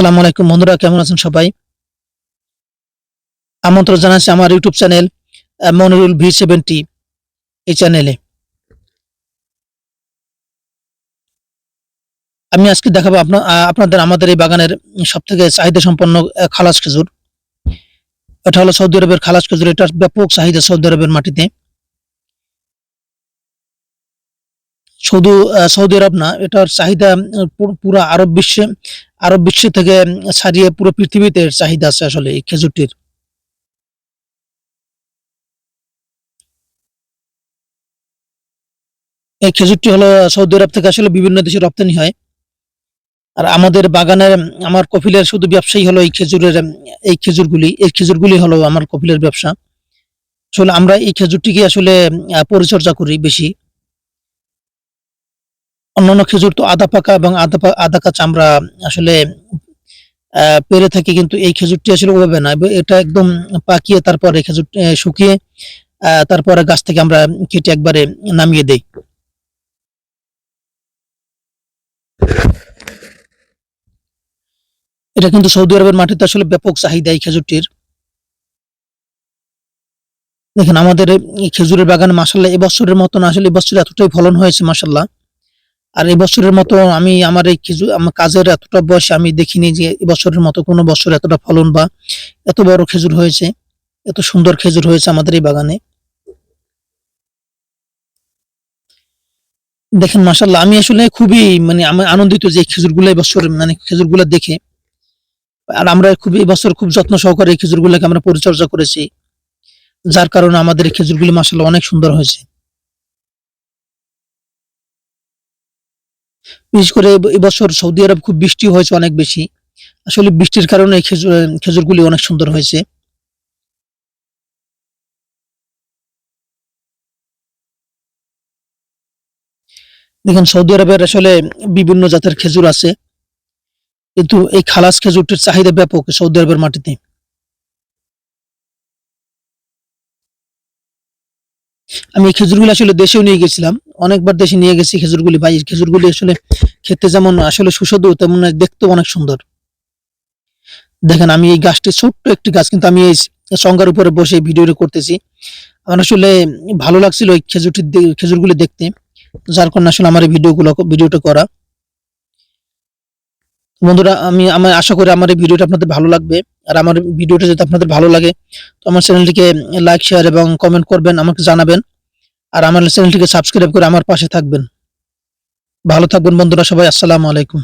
আসসালামু আলাইকুম। বন্ধুরা, কেমন আছেন সবাই? আমন্ত্রণ জানাচ্ছি আমার YouTube channel Monirul V seventy এই চ্যানেলে। আমি আজকে দেখাবো আপনা- আপনাদের আমাদের এই বাগানের সব থেকে চাহিদা সম্পন্ন খালাস খেজুর। এটা হলো সৌদি আরবের খালাস খেজুর। এটার ব্যাপক চাহিদা সৌদি আরবের মাটিতে। শুধু সৌদি আরব না, এটার চাহিদা পুরো আরব বিশ্বে আরব বিশ্ব থেকে ছাড়িয়ে পুরো পৃথিবীতে চাহিদা আছে আসলে এই খেজুরটির। এই খেজুরটি হলো সৌদি আরব থেকে আসলে বিভিন্ন দেশে রপ্তানি হয়। আর আমাদের বাগানের, আমার কপিলের শুধু ব্যবসায়ী হলো এই খেজুরের, এই খেজুরগুলি এই খেজুরগুলি হলো আমার কপিলের ব্যবসা। আসলে আমরা এই খেজুরটিকে আসলে পরিচর্যা করি বেশি। অন্যান্য খেজুর তো আধা পাকা এবং পা- আধা কাঁচা আমরা আসলে পেরে থাকি, কিন্তু এই খেজুরটি আসলে ওভাবে না। এটা একদম পাকিয়ে তারপরে খেজুর শুকিয়ে তারপরে গাছ থেকে আমরা কেটে একবারে নামিয়ে দেই। এটা কিন্তু সৌদি আরবের মাটিতে আসলে ব্যাপক চাহিদা এই খেজুরটির। দেখেন, আমাদের এই খেজুরের বাগানে মাসাল্লাহ এবছরের মতন আসলে এবছর এতটাই ফলন হয়েছে মাসাল্লাহ আর এবছরের মতো আমি আমার এই খেজুর আমার কাজের এতটা বয়সে আমি দেখিনি যে এবছরের মতো কোনো বছর এতটা ফলন বা এত বড় খেজুর হয়েছে, এত সুন্দর খেজুর হয়েছে আমাদের এই বাগানে। দেখেন মাসাল্লাহ আমি আসলে খুবই মানে আমি আনন্দিত যে এই খেজুরগুলো এবছর মানে খেজুরগুলো দেখে। আর আমরা খুবই এবছর খুব যত্ন সহকারে এই খেজুরগুলোকে আমরা পরিচর্যা করেছি। যার কারণে আমাদের এই খেজুরগুলি মাসাল্লাহ অনেক সুন্দর হয়েছে। বিশেষ করে এবছর সৌদি আরব খুব বৃষ্টি হয়েছে অনেক বেশি। আসলে বৃষ্টির কারণে খেজুর, খেজুরগুলি অনেক সুন্দর হয়েছে। দেখেন, সৌদি আরবের আসলে বিভিন্ন জাতের খেজুর আছে। কিন্তু এই খালাস খেজুরটির চাহিদা ব্যাপক সৌদি আরবের মাটিতে। আমি এই খেজুরগুলি আসলে দেশেও নিয়ে গেছিলাম। অনেকবার দেশে নিয়ে গেছি খেজুরগুলি। ভাই খেজুরগুলি আসলে খেতে যেমন আসলে সুস্বাদু, তেমন দেখতেও অনেক সুন্দর। দেখেন, আমি এই গাছটি ছোট্ট একটি গাছ, কিন্তু আমি এই সংজ্ঞার উপরে বসে ভিডিওটা করতেছি। আমার আসলে ভালো লাগছিল এই খেজুরটি খেজুরগুলি দেখতে। যার কারণে আসলে আমার এই ভিডিওগুলো, ভিডিওটা করা। বন্ধুরা, আমি আমার আশা করি আমার এই ভিডিওটা আপনাদের ভালো লাগবে। আর আমার ভিডিওটা যদি আপনাদের ভালো লাগে, তো আমার চ্যানেলটিকে লাইক, শেয়ার এবং কমেন্ট করবেন, আমাকে জানাবেন। আর আমার চ্যানেলটিকে সাবস্ক্রাইব করে আমার পাশে থাকবেন। ভালো থাকবেন বন্ধুরা সবাই আসসালামু আলাইকুম।